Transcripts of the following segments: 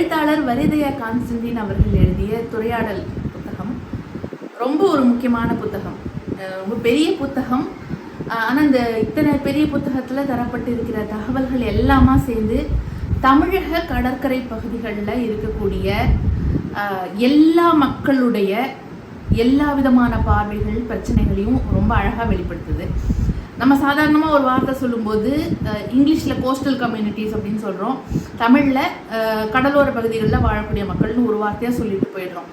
எழுத்தாளர் வரிதயா கான்ஸ்டன்டின் அவர்கள் எழுதிய துறையாடல் புத்தகம். ரொம்ப ஒரு முக்கியமான புத்தகம். ரொம்ப பெரிய புத்தகம். ஆனால் இந்த இத்தனை பெரிய புத்தகத்தில் தரப்பட்டு இருக்கிற தகவல்கள் எல்லாமா சேர்ந்து தமிழக கடற்கரை பகுதிகளில் இருக்கக்கூடிய எல்லா மக்களுடைய எல்லா விதமான பார்வைகள் பிரச்சனைகளையும் ரொம்ப அழகாக வெளிப்படுத்துது. நம்ம சாதாரணமாக ஒரு வார்த்தை சொல்லும்போது இங்கிலீஷில் கோஸ்டல் கம்யூனிட்டிஸ் அப்படின்னு சொல்கிறோம் தமிழில் கடலோர பகுதிகளில் வாழக்கூடிய மக்கள்னு ஒரு வார்த்தையாக சொல்லிட்டு போயிடுறோம்.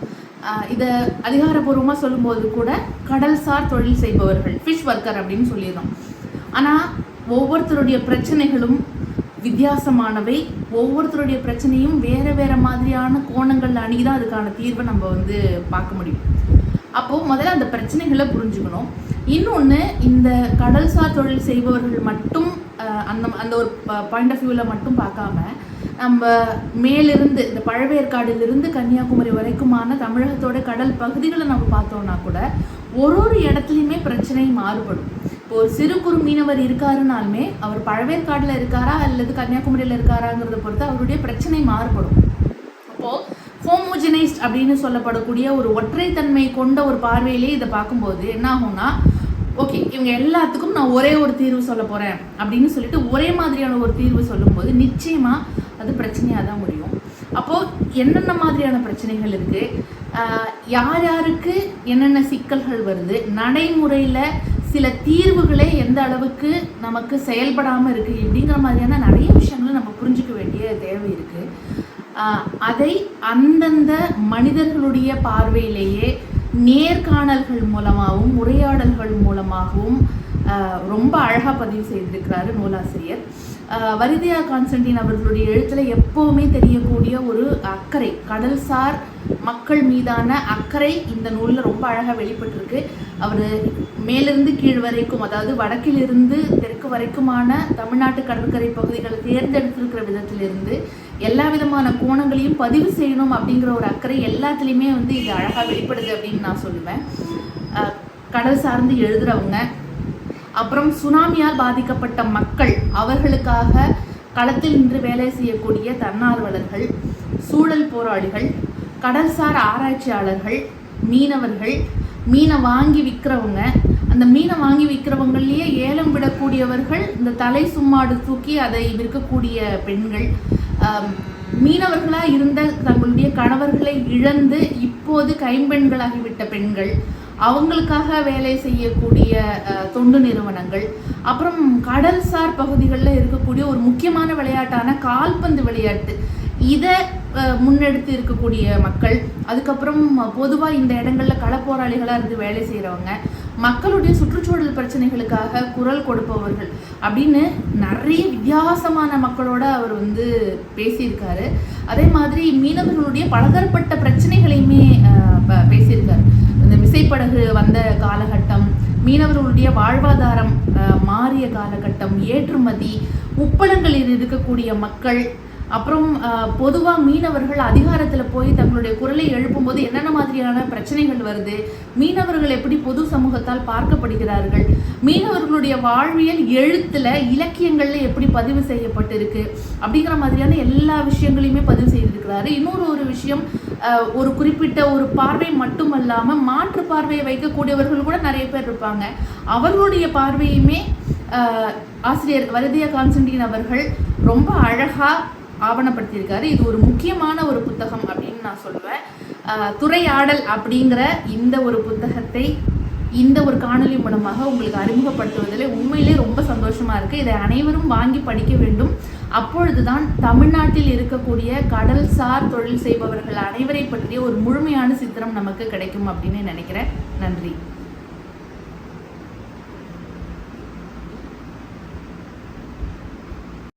இதை அதிகாரப்பூர்வமாக சொல்லும்போது கூட கடல்சார் தொழில் செய்பவர்கள் ஃபிஷ் ஒர்க்கர் அப்படின்னு சொல்லிடுறோம். ஆனால் ஒவ்வொருத்தருடைய பிரச்சனைகளும் வித்தியாசமானவை. ஒவ்வொருத்தருடைய பிரச்சனையும் வேறு வேறு மாதிரியான கோணங்களில் அணுகி தான் அதுக்கான தீர்வை நம்ம வந்து பார்க்க முடியும். அப்போது முதல்ல அந்த பிரச்சனைகளை புரிஞ்சுக்கணும். இன்னொன்று இந்த கடல்சார் தொழில் செய்பவர்கள் மட்டும் அந்த அந்த ஒரு பாயிண்ட் ஆஃப் வியூவில் மட்டும் பார்க்காம நம்ம மேலிருந்து இந்த பழவேற்காடிலிருந்து கன்னியாகுமரி வரைக்குமான தமிழகத்தோட கடல் பகுதிகளை நம்ம பார்த்தோம்னா கூட ஒரு ஒரு இடத்துலையுமே பிரச்சனை மாறுபடும். இப்போ ஒரு சிறு குறு மீனவர் இருக்காருனாலுமே அவர் பழவேற்காடில் இருக்காரா அல்லது கன்னியாகுமரியில் இருக்காராங்கிறத பொறுத்து அவருடைய பிரச்சனை மாறுபடும். அப்போது ஹோமோஜினைஸ்ட் அப்படின்னு சொல்லப்படக்கூடிய ஒரு ஒற்றைத்தன்மை கொண்ட ஒரு பார்வையிலே இதை பார்க்கும்போது என்ன ஆகும்னா ஓகே இவங்க எல்லாத்துக்கும் நான் ஒரே ஒரு தீர்வு சொல்ல போறேன் அப்படின்னு சொல்லிட்டு ஒரே மாதிரியான ஒரு தீர்வு சொல்லும்போது நிச்சயமா அது பிரச்சனையாக தான் முடியும். அப்போ என்னென்ன மாதிரியான பிரச்சனைகள் இருக்கு? யார் யாருக்கு என்னென்ன சிக்கல்கள் வருது? நடைமுறையில் சில தீர்வுகளே எந்த அளவுக்கு நமக்கு செயல்படாமல் இருக்கு இப்படிங்கிற மாதிரியான நிறைய விஷயங்களை நம்ம புரிஞ்சுக்க வேண்டிய தேவை இருக்கு. அதை அந்தந்த மனிதர்களுடைய பார்வையிலேயே நேர்காணல்கள் மூலமாகவும் உரையாடல்கள் மூலமாகவும் ரொம்ப அழகாக பதிவு செய்திருக்கிறாரு நூலாசிரியர். வரிதியா கான்ஸ்டன்டின் அவர்களுடைய எழுத்தில் எப்போவுமே தெரியக்கூடிய ஒரு அக்கறை கடல்சார் மக்கள் மீதான அக்கறை இந்த நூலில் ரொம்ப அழகாக வெளிப்பட்டிருக்கு. அவர் மேலிருந்து கீழ் வரைக்கும் அதாவது வடக்கிலிருந்து தெற்கு வரைக்குமான தமிழ்நாட்டு கடற்கரை பகுதிகளை தேர்ந்தெடுத்திருக்கிற விதத்திலிருந்து எல்லா விதமான கோணங்களையும் பதிவு செய்யணும் அப்படிங்கிற ஒரு அக்கறை எல்லாத்துலேயுமே வந்து இது அழகாக வெளிப்படுது அப்படின்னு நான் சொல்லுவேன். கடல் சார்ந்து எழுதுறவங்க அப்புறம் சுனாமியால் பாதிக்கப்பட்ட மக்கள் அவர்களுக்காக களத்தில் நின்று வேலை செய்யக்கூடிய தன்னார்வலர்கள் சூழல் போராளிகள் கடல்சார் ஆராய்ச்சியாளர்கள் மீனவர்கள் மீனை வாங்கி விற்கிறவங்க அந்த மீனை வாங்கி விற்கிறவங்களையே ஏலம் விடக்கூடியவர்கள் இந்த தலை சும்மாடு தூக்கி அதை விற்கக்கூடிய பெண்கள் மீனவர்களாக இருந்த தங்களுடைய கணவர்களை இழந்து இப்போது கைம்பெண்களாகிவிட்ட பெண்கள் அவங்களுக்காக வேலை செய்யக்கூடிய தொண்டு நிறுவனங்கள் அப்புறம் கடல்சார் பகுதிகளில் இருக்கக்கூடிய ஒரு முக்கியமான விளையாட்டான கால்பந்து விளையாட்டு. இதை முன்னெடுத்து இருக்கக்கூடிய மக்கள் அதுக்கப்புறம் பொதுவாக இந்த இடங்களில் களப்போராளிகளாக இருந்து வேலை செய்கிறவங்க மக்களுடைய சுற்றுச்சூழல் பிரச்சனைகளுக்காக குரல் கொடுப்பவர்கள் அப்படின்னு நிறைய வித்தியாசமான மக்களோட அவர் வந்து பேசியிருக்காரு. அதே மாதிரி மீனவர்களுடைய பலதரப்பட்ட பிரச்சனைகளையுமே பேசியிருக்காரு. இந்த விசைப்படகு வந்த காலகட்டம் மீனவர்களுடைய வாழ்வாதாரம் மாறிய காலகட்டம் ஏற்றுமதி உப்பளங்களில் இருக்கக்கூடிய மக்கள் அப்புறம் பொதுவாக மீனவர்கள் அதிகாரத்தில் போய் தங்களுடைய குரலை எழுப்பும்போது என்னென்ன மாதிரியான பிரச்சனைகள் வருது? மீனவர்கள் எப்படி பொது சமூகத்தால் பார்க்கப்படுகிறார்கள்? மீனவர்களுடைய வாழ்வியல் எழுத்தில் இலக்கியங்களில் எப்படி பதிவு செய்யப்பட்டிருக்கு? அப்படிங்கிற மாதிரியான எல்லா விஷயங்களையுமே பதிவு செய்திருக்கிறாரு. இன்னொரு ஒரு விஷயம் ஒரு குறிப்பிட்ட ஒரு பார்வை மட்டுமல்லாமல் மாற்று பார்வையை வைக்கக்கூடியவர்கள் கூட நிறைய பேர் இருப்பாங்க. அவர்களுடைய பார்வையுமே ஆசிரியர் வரதியா கான்ஸ்டன்டின் அவர்கள் ரொம்ப அழகாக ஆவணப்படுத்தியிருக்காரு. இது ஒரு முக்கியமான ஒரு புத்தகம் அப்படின்னு நான் சொல்லுவேன். துறையாடல் அப்படிங்கிற இந்த ஒரு புத்தகத்தை இந்த ஒரு காணொளி மூலமாக உங்களுக்கு அறிமுகப்படுத்துவதில் உண்மையிலே ரொம்ப சந்தோஷமாக இருக்குது இதை அனைவரும் வாங்கி படிக்க வேண்டும். அப்பொழுதுதான் தமிழ்நாட்டில் இருக்கக்கூடிய கடல்சார் தொழில் செய்பவர்கள் அனைவரை பற்றிய ஒரு முழுமையான சித்திரம் நமக்கு கிடைக்கும் அப்படின்னு நினைக்கிறேன். நன்றி.